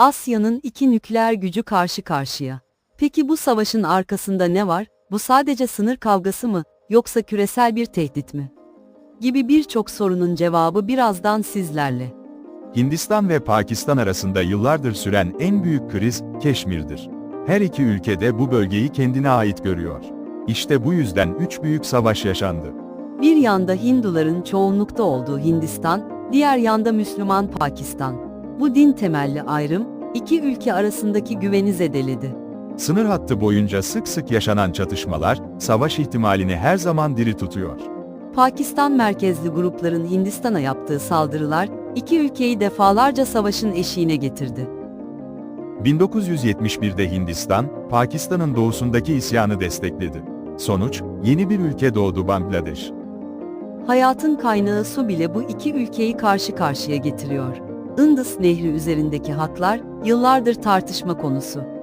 Asya'nın iki nükleer gücü karşı karşıya. Peki bu savaşın arkasında ne var? Bu sadece sınır kavgası mı, yoksa küresel bir tehdit mi? Gibi birçok sorunun cevabı birazdan sizlerle. Hindistan ve Pakistan arasında yıllardır süren en büyük kriz Keşmir'dir. Her iki ülke de bu bölgeyi kendine ait görüyor. İşte bu yüzden üç büyük savaş yaşandı. Bir yanda Hinduların çoğunlukta olduğu Hindistan, diğer yanda Müslüman Pakistan. Bu din temelli ayrım, iki ülke arasındaki güveni zedeledi. Sınır hattı boyunca sık sık yaşanan çatışmalar, savaş ihtimalini her zaman diri tutuyor. Pakistan merkezli grupların Hindistan'a yaptığı saldırılar, iki ülkeyi defalarca savaşın eşiğine getirdi. 1971'de Hindistan, Pakistan'ın doğusundaki isyanı destekledi. Sonuç, yeni bir ülke doğdu Bangladeş. Hayatın kaynağı su bile bu iki ülkeyi karşı karşıya getiriyor. Indus Nehri üzerindeki haklar, yıllardır tartışma konusu.